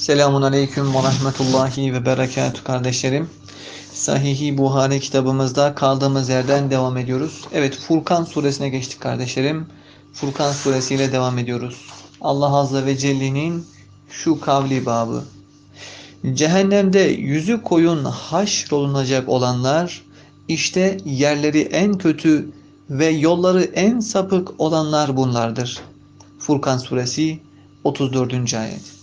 Selamun Aleyküm ve Rahmetullahi ve Berekatü kardeşlerim. Sahih-i Buhari kitabımızda kaldığımız yerden devam ediyoruz. Evet Furkan suresine geçtik kardeşlerim. Furkan suresiyle devam ediyoruz. Allah Azze ve Celle'nin şu kavli babı. Cehennemde yüzü koyun haşrolunacak olanlar işte yerleri en kötü ve yolları en sapık olanlar bunlardır. Furkan suresi 34. ayet.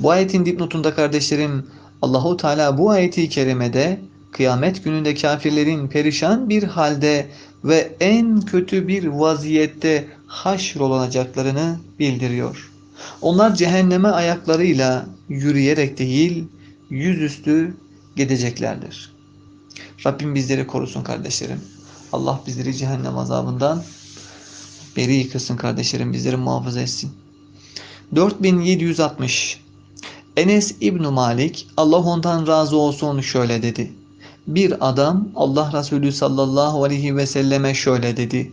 Bu ayetin dipnotunda kardeşlerim Allahu Teala bu ayeti kerimede kıyamet gününde kafirlerin perişan bir halde ve en kötü bir vaziyette haşrolunacaklarını bildiriyor. Onlar cehenneme ayaklarıyla yürüyerek değil yüzüstü gideceklerdir. Rabbim bizleri korusun kardeşlerim. Allah bizleri cehennem azabından beri kılsın kardeşlerim. Bizleri muhafaza etsin. 4760 Enes İbn Malik Allah ondan razı olsun şöyle dedi. Bir adam Allah Resulü sallallahu aleyhi ve selleme şöyle dedi.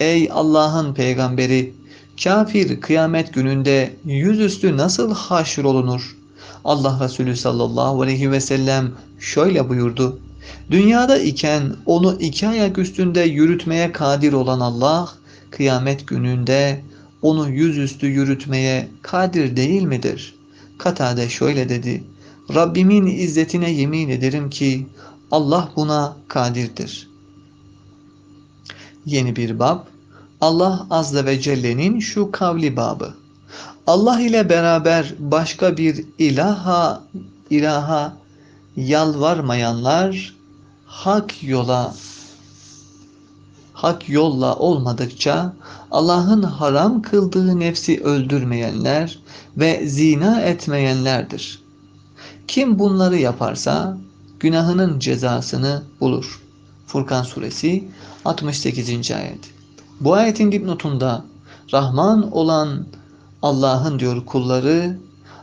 Ey Allah'ın peygamberi kafir kıyamet gününde yüzüstü nasıl haşrolunur? Allah Resulü sallallahu aleyhi ve sellem şöyle buyurdu. Dünyada iken onu iki ayak üstünde yürütmeye kadir olan Allah kıyamet gününde onu yüzüstü yürütmeye kadir değil midir? Katade şöyle dedi. Rabbimin izzetine yemin ederim ki Allah buna kadirdir. Yeni bir bab. Allah Azze ve Celle'nin şu kavli babı. Allah ile beraber başka bir ilaha ilaha yalvarmayanlar hak yola hak yolla olmadıkça Allah'ın haram kıldığı nefsi öldürmeyenler ve zina etmeyenlerdir. Kim bunları yaparsa günahının cezasını bulur. Furkan suresi 68. ayet. Bu ayetin dipnotunda Rahman olan Allah'ın diyor kulları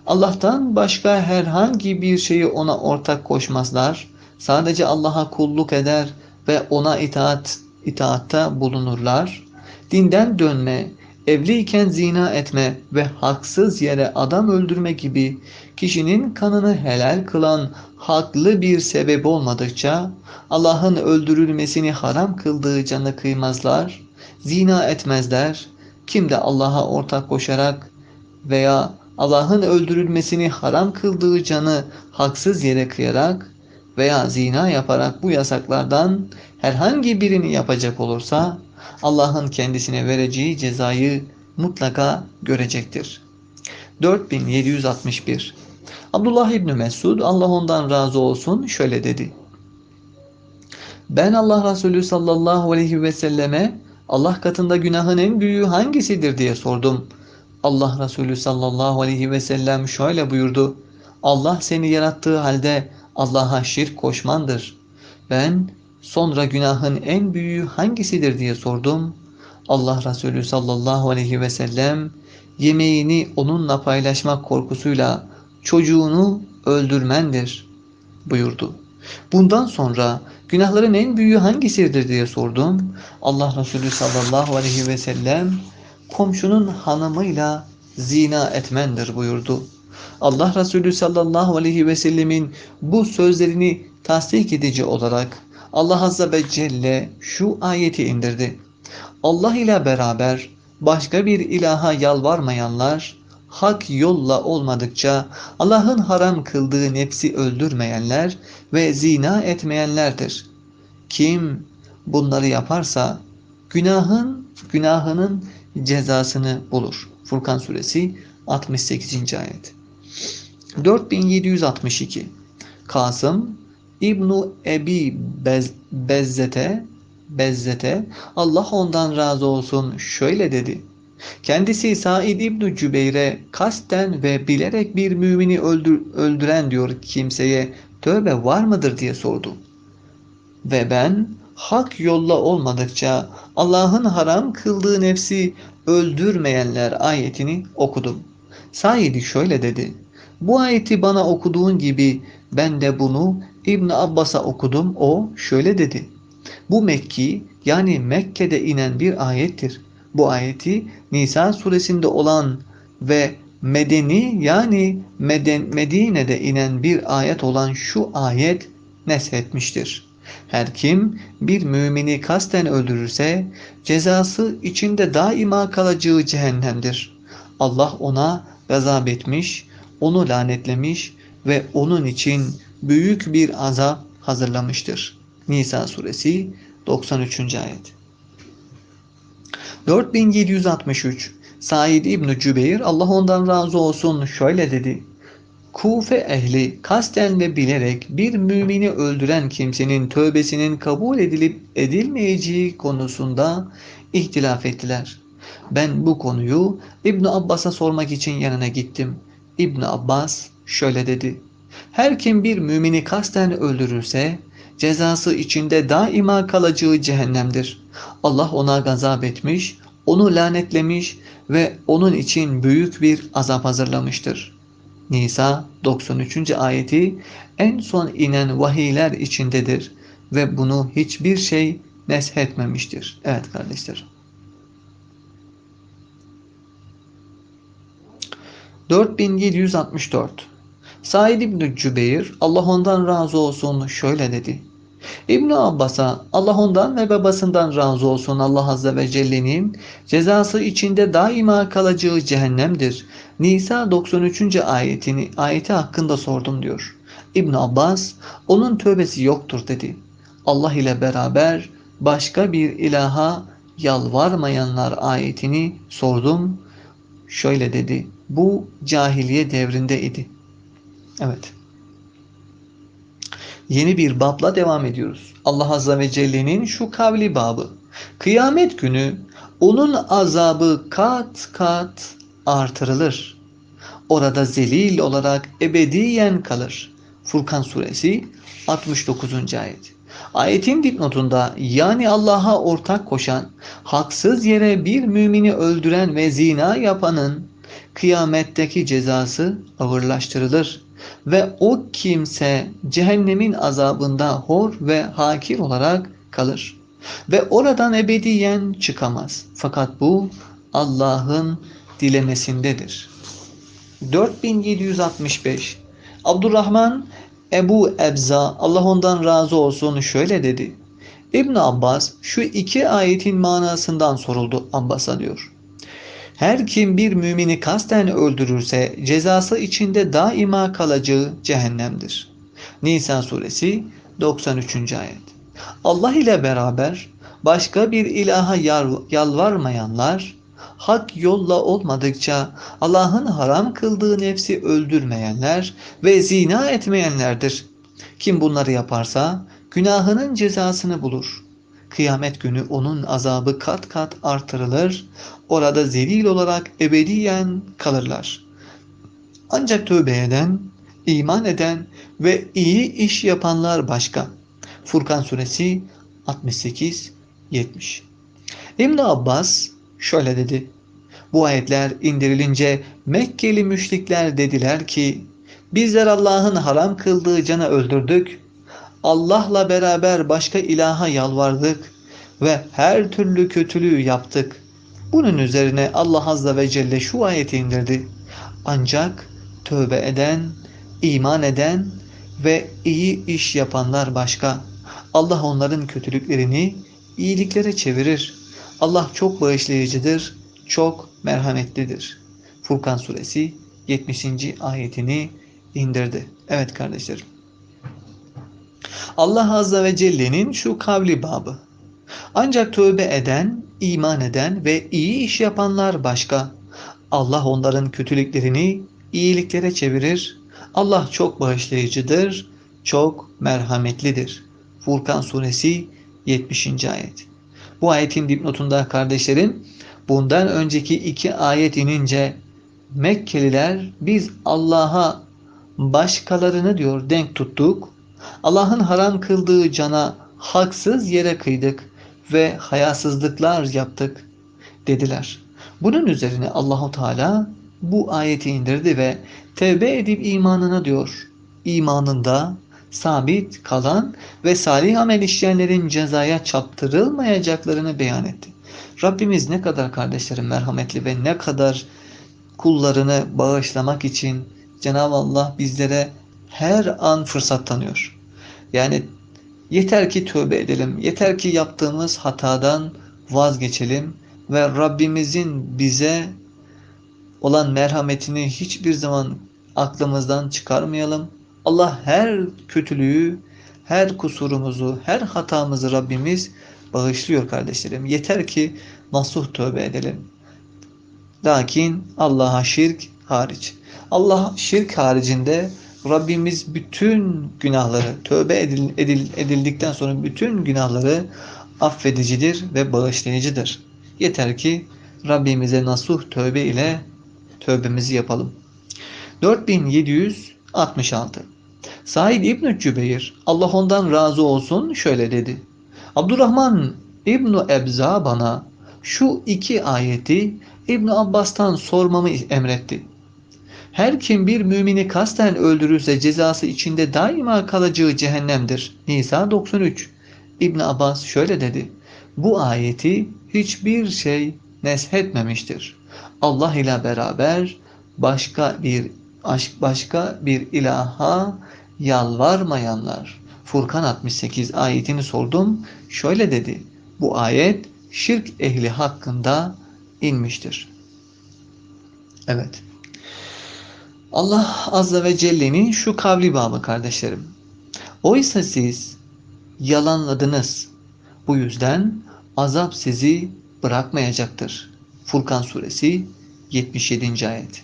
Allah'tan başka herhangi bir şeyi ona ortak koşmazlar. Sadece Allah'a kulluk eder ve ona itaat itaatta bulunurlar. Dinden dönme, evliyken zina etme ve haksız yere adam öldürme gibi kişinin kanını helal kılan haklı bir sebep olmadıkça Allah'ın öldürülmesini haram kıldığı canı kıymazlar, zina etmezler. Kim de Allah'a ortak koşarak veya Allah'ın öldürülmesini haram kıldığı canı haksız yere kıyarak veya zina yaparak bu yasaklardan herhangi birini yapacak olursa Allah'ın kendisine vereceği cezayı mutlaka görecektir. 4761 Abdullah İbni Mesud Allah ondan razı olsun şöyle dedi. Ben Allah Resulü sallallahu aleyhi ve selleme Allah katında günahın en büyüğü hangisidir diye sordum. Allah Resulü sallallahu aleyhi ve sellem şöyle buyurdu. Allah seni yarattığı halde Allah'a şirk koşmandır. Ben sonra günahın en büyüğü hangisidir diye sordum. Allah Resulü sallallahu aleyhi ve sellem yemeğini onunla paylaşmak korkusuyla çocuğunu öldürmendir buyurdu. Bundan sonra günahların en büyüğü hangisidir diye sordum. Allah Resulü sallallahu aleyhi ve sellem komşunun hanımıyla zina etmendir buyurdu. Allah Resulü sallallahu aleyhi ve sellemin bu sözlerini tasdik edici olarak Allah Azze ve Celle şu ayeti indirdi. Allah ile beraber başka bir ilaha yalvarmayanlar hak yolla olmadıkça Allah'ın haram kıldığı nefsi öldürmeyenler ve zina etmeyenlerdir. Kim bunları yaparsa günahın günahının cezasını bulur. Furkan suresi 68. ayet. 4762 Kasım İbnu Ebi Bez, Bezzete Bezzete Allah ondan razı olsun şöyle dedi. Kendisi Said İbni Cübeyr'e kasten ve bilerek bir mümini öldür, öldüren diyor kimseye tövbe var mıdır diye sordu. Ve ben hak yolla olmadıkça Allah'ın haram kıldığı nefsi öldürmeyenler ayetini okudum. Said şöyle dedi. Bu ayeti bana okuduğun gibi ben de bunu İbn Abbas'a okudum. O şöyle dedi. Bu Mekki yani Mekke'de inen bir ayettir. Bu ayeti Nisa suresinde olan ve medeni yani Meden, Medine'de inen bir ayet olan şu ayet neshetmiştir. Her kim bir mümini kasten öldürürse cezası içinde daima kalacağı cehennemdir. Allah ona gazap etmiş, onu lanetlemiş ve onun için büyük bir azap hazırlamıştır. Nisa suresi 93. ayet. 4763 Said İbn Cübeyr Allah ondan razı olsun şöyle dedi. Kufe ehli kasten ve bilerek bir mümini öldüren kimsenin tövbesinin kabul edilip edilmeyeceği konusunda ihtilaf ettiler. Ben bu konuyu İbn Abbas'a sormak için yanına gittim. İbn Abbas şöyle dedi. Her kim bir mümini kasten öldürürse cezası içinde daima kalacağı cehennemdir. Allah ona gazap etmiş, onu lanetlemiş ve onun için büyük bir azap hazırlamıştır. Nisa 93. ayeti en son inen vahiyler içindedir ve bunu hiçbir şey neshetmemiştir. Evet kardeşler. 4764 Said İbn Cübeyr Allah ondan razı olsun şöyle dedi. İbn Abbas'a Allah ondan ve babasından razı olsun Allah Azze ve Celle'nin cezası içinde daima kalacağı cehennemdir. Nisa 93. ayetini ayeti hakkında sordum diyor. İbn Abbas onun tövbesi yoktur dedi. Allah ile beraber başka bir ilaha yalvarmayanlar ayetini sordum. Şöyle dedi. Bu cahiliye devrinde idi. Evet. Yeni bir babla devam ediyoruz. Allah Azze ve Celle'nin şu kavli babı. Kıyamet günü onun azabı kat kat artırılır. Orada zelil olarak ebediyen kalır. Furkan suresi 69. ayet. Ayetin dipnotunda yani Allah'a ortak koşan, haksız yere bir mümini öldüren ve zina yapanın kıyametteki cezası ağırlaştırılır ve o kimse cehennemin azabında hor ve hakir olarak kalır ve oradan ebediyen çıkamaz. Fakat bu Allah'ın dilemesindedir. 4765 Abdurrahman Ebu Ebza Allah ondan razı olsun şöyle dedi. İbn Abbas şu iki ayetin manasından soruldu Abbas'a diyor. Her kim bir mümini kasten öldürürse cezası içinde daima kalacağı cehennemdir. Nisa suresi 93. ayet. Allah ile beraber başka bir ilaha yalvarmayanlar hak yolla olmadıkça Allah'ın haram kıldığı nefsi öldürmeyenler ve zina etmeyenlerdir. Kim bunları yaparsa günahının cezasını bulur. Kıyamet günü onun azabı kat kat artırılır. Orada zelil olarak ebediyen kalırlar. Ancak tövbe eden, iman eden ve iyi iş yapanlar başka. Furkan suresi 68-70 İbn Abbas şöyle dedi. Bu ayetler indirilince Mekkeli müşrikler dediler ki bizler Allah'ın haram kıldığı canı öldürdük. Allah'la beraber başka ilaha yalvardık ve her türlü kötülüğü yaptık. Bunun üzerine Allah Azze ve Celle şu ayeti indirdi. Ancak tövbe eden, iman eden ve iyi iş yapanlar başka. Allah onların kötülüklerini iyiliklere çevirir. Allah çok bağışlayıcıdır, çok merhametlidir. Furkan suresi 70. ayetini indirdi. Evet kardeşlerim. Allah Azze ve Celle'nin şu kavli babı. Ancak tövbe eden, iman eden ve iyi iş yapanlar başka. Allah onların kötülüklerini iyiliklere çevirir. Allah çok bağışlayıcıdır, çok merhametlidir. Furkan suresi 70. ayet. Bu ayetin dipnotunda kardeşlerim bundan önceki iki ayet inince Mekkeliler biz Allah'a başkalarını diyor denk tuttuk. Allah'ın haram kıldığı cana haksız yere kıydık ve hayasızlıklar yaptık dediler. Bunun üzerine Allahu Teala bu ayeti indirdi ve tevbe edip imanına diyor. İmanında sabit kalan ve salih amel işleyenlerin cezaya çaptırılmayacaklarını beyan etti. Rabbimiz ne kadar kardeşlerim merhametli ve ne kadar kullarını bağışlamak için Cenab-ı Allah bizlere her an fırsat tanıyor. Yani yeter ki tövbe edelim, yeter ki yaptığımız hatadan vazgeçelim ve Rabbimizin bize olan merhametini hiçbir zaman aklımızdan çıkarmayalım. Allah her kötülüğü, her kusurumuzu, her hatamızı Rabbimiz bağışlıyor kardeşlerim. Yeter ki nasuh tövbe edelim. Lakin Allah'a şirk hariç. Allah şirk haricinde Rabbimiz bütün günahları tövbe edil, edil, edildikten sonra bütün günahları affedicidir ve bağışlayıcıdır. Yeter ki Rabbimize nasuh tövbe ile tövbemizi yapalım. 4766 Said İbn Cübeyr Allah ondan razı olsun şöyle dedi. Abdurrahman İbn Ebza bana şu iki ayeti İbn Abbas'tan sormamı emretti. Her kim bir mümini kasten öldürürse cezası içinde daima kalacağı cehennemdir. Nisa 93 İbn Abbas şöyle dedi. Bu ayeti hiçbir şey neshetmemiştir. Allah ile beraber başka bir aşk başka bir ilaha yalvarmayanlar. Furkan 68 ayetini sordum. Şöyle dedi. Bu ayet şirk ehli hakkında inmiştir. Evet. Allah Azze ve Celle'nin şu kavli babı kardeşlerim. Oysa siz yalanladınız. Bu yüzden azap sizi bırakmayacaktır. Furkan suresi 77. ayet.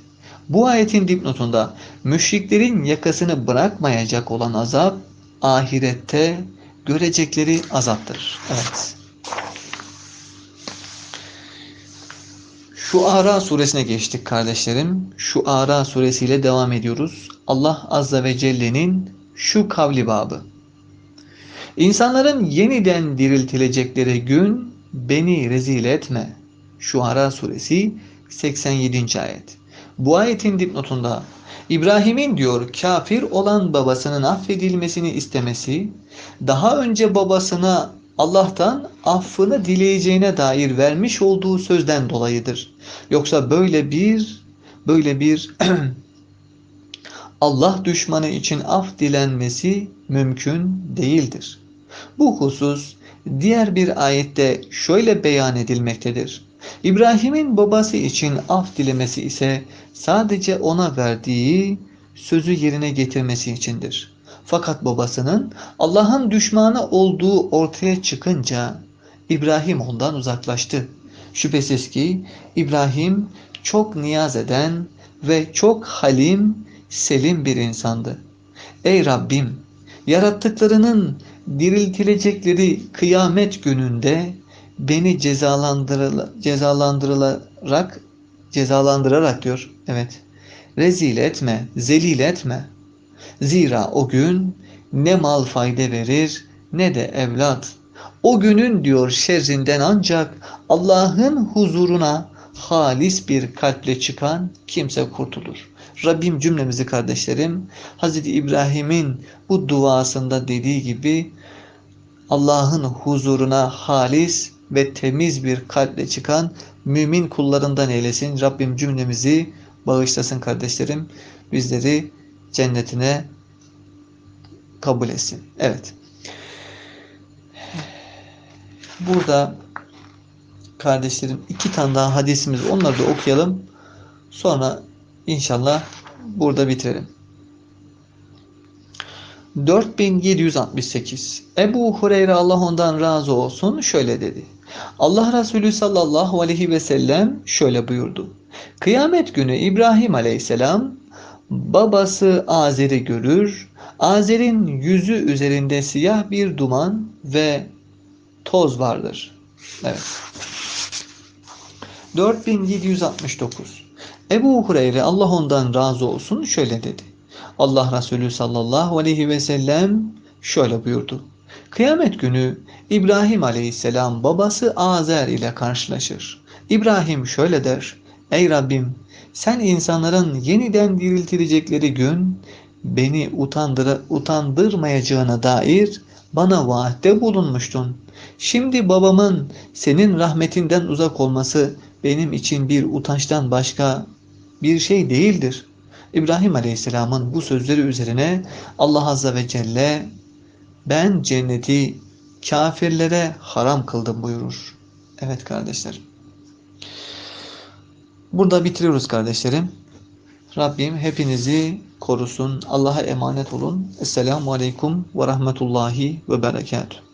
Bu ayetin dipnotunda müşriklerin yakasını bırakmayacak olan azap ahirette görecekleri azaptır. Evet. Şu Ara suresine geçtik kardeşlerim. Şu Ara suresiyle devam ediyoruz. Allah Azze ve Celle'nin şu kavli babı. İnsanların yeniden diriltilecekleri gün beni rezil etme. Şu Ara suresi 87. ayet. Bu ayetin dipnotunda İbrahim'in diyor kafir olan babasının affedilmesini istemesi daha önce babasına Allah'tan affını dileyeceğine dair vermiş olduğu sözden dolayıdır. Yoksa böyle bir böyle bir Allah düşmanı için af dilenmesi mümkün değildir. Bu husus diğer bir ayette şöyle beyan edilmektedir. İbrahim'in babası için af dilemesi ise sadece ona verdiği sözü yerine getirmesi içindir. Fakat babasının Allah'ın düşmanı olduğu ortaya çıkınca İbrahim ondan uzaklaştı. Şüphesiz ki İbrahim çok niyaz eden ve çok halim, selim bir insandı. Ey Rabbim, yarattıklarının diriltilecekleri kıyamet gününde beni cezalandırılarak cezalandırarak diyor. Evet. Rezil etme, zelil etme. Zira o gün ne mal fayda verir ne de evlat. O günün diyor şerrinden ancak Allah'ın huzuruna halis bir kalple çıkan kimse kurtulur. Rabbim cümlemizi kardeşlerim Hz. İbrahim'in bu duasında dediği gibi Allah'ın huzuruna halis ve temiz bir kalple çıkan mümin kullarından eylesin. Rabbim cümlemizi bağışlasın kardeşlerim. Bizleri cennetine kabul etsin. Evet. Burada kardeşlerim iki tane daha hadisimiz onları da okuyalım. Sonra inşallah burada bitirelim. 4768 Ebu Hureyre Allah ondan razı olsun şöyle dedi. Allah Resulü sallallahu aleyhi ve sellem şöyle buyurdu. Kıyamet günü İbrahim aleyhisselam babası Azer'i görür. Azer'in yüzü üzerinde siyah bir duman ve toz vardır. Evet. 4769 Ebu Hureyre Allah ondan razı olsun şöyle dedi. Allah Resulü sallallahu aleyhi ve sellem şöyle buyurdu. Kıyamet günü İbrahim aleyhisselam babası Azer ile karşılaşır. İbrahim şöyle der. Ey Rabbim sen insanların yeniden diriltilecekleri gün beni utandıra, utandırmayacağına dair bana vaatte bulunmuştun. Şimdi babamın senin rahmetinden uzak olması benim için bir utançtan başka bir şey değildir. İbrahim Aleyhisselam'ın bu sözleri üzerine Allah Azze ve Celle ben cenneti kafirlere haram kıldım buyurur. Evet kardeşlerim. Burada bitiriyoruz kardeşlerim. Rabbim hepinizi korusun. Allah'a emanet olun. Esselamu Aleyküm ve Rahmetullahi ve Berekatuhu.